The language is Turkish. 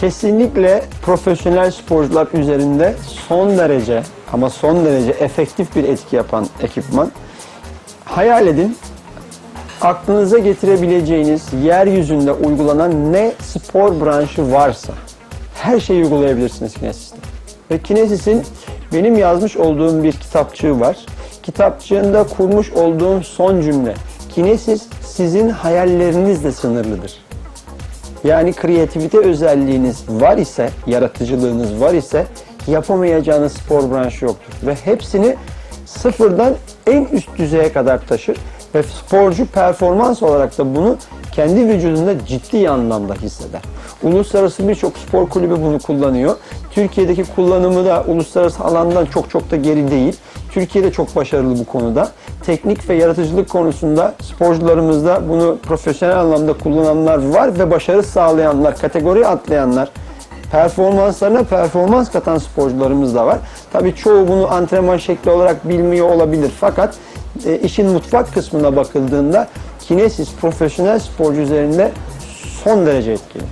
Kesinlikle profesyonel sporcular üzerinde son derece ama son derece efektif bir etki yapan ekipman. Hayal edin, aklınıza getirebileceğiniz yeryüzünde uygulanan ne spor branşı varsa her şeyi uygulayabilirsiniz Kinesis'te. Ve Kinesis'in benim yazmış olduğum bir kitapçığı var. Kitapçığında kurmuş olduğum son cümle. Kinesis sizin hayallerinizle sınırlıdır. Yani kreativite özelliğiniz var ise, yaratıcılığınız var ise yapamayacağınız spor branşı yoktur. Ve hepsini sıfırdan en üst düzeye kadar taşır. Ve sporcu performans olarak da bunu kendi vücudunda ciddi anlamda hisseder. Uluslararası birçok spor kulübü bunu kullanıyor. Türkiye'deki kullanımı da uluslararası alandan çok çok da geri değil. Türkiye'de çok başarılı bu konuda. Teknik ve yaratıcılık konusunda sporcularımızda bunu profesyonel anlamda kullananlar var ve başarı sağlayanlar, kategori atlayanlar, performanslarına performans katan sporcularımız da var. Tabii çoğu bunu antrenman şekli olarak bilmiyor olabilir. Fakat e, işin mutfak kısmına bakıldığında Kinesis profesyonel sporcu üzerinde son derece etkili.